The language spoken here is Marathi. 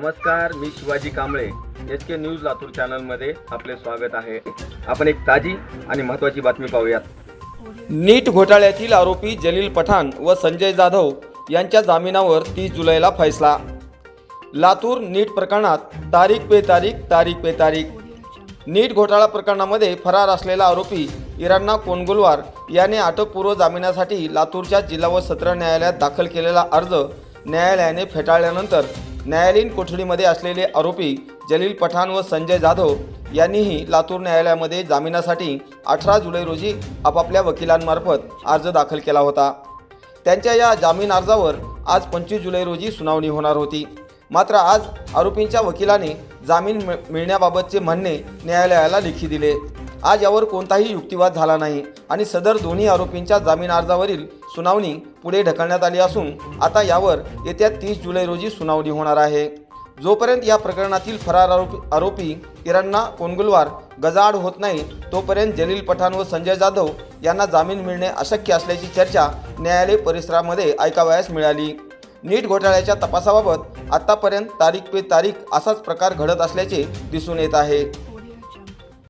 नमस्कार meet Shivaji Kamble. S K news Latur चॅनलमध्ये आपले स्वागत आहे. आपण एक ताजी आणि महत्त्वाची बातमी पाहूयात. नीट घोटाळ्यातील आरोपी जलील पठाण व संजय जाधव यांच्या जामिनावर तीस जुलैला फैसला. लातूर नीट प्रकरणात तारीख पे तारीख तारीख पे तारीख. नीट घोटाळा प्रकरणामध्ये फरार असलेला आरोपी इराणा कोणगुलवार याने अटकपूर्व जामिनासाठी लातूरच्या जिल्हा व सत्र न्यायालयात दाखल केलेला अर्ज न्यायालयाने फेटाळल्यानंतर न्यायालयीन कोठडीमध्ये असलेले आरोपी जलील पठाण व संजय जाधव यांनीही लातूर न्यायालयामध्ये जामिनासाठी अठरा जुलै रोजी आपापल्या वकिलांमार्फत अर्ज दाखल केला होता. त्यांच्या या जामीन अर्जावर आज पंचवीस जुलै रोजी सुनावणी होणार होती. मात्र आज आरोपींच्या वकिलाने जामीन मिळ- मिळण्याबाबतचे म्हणणे न्यायालयाला लेखी दिले. आज यावर कोणताही युक्तिवाद झाला नाही आणि सदर दोन्ही आरोपींच्या जामीन अर्जावरील सुनावणी पुढे ढकलण्यात आली असून आता यावर येत्या तीस जुलै रोजी सुनावणी होणार आहे. जोपर्यंत या प्रकरणातील फरार आरोपी आरोपी किरणना कोनगुलवार गजाआड होत नाही तोपर्यंत जलील पठाण व संजय जाधव यांना जामीन मिळणे अशक्य असल्याची चर्चा न्यायालय परिसरामध्ये ऐकावयास मिळाली. नीट घोटाळ्याच्या तपासाबाबत आतापर्यंत तारीख पे तारीख असाच प्रकार घडत असल्याचे दिसून येत आहे.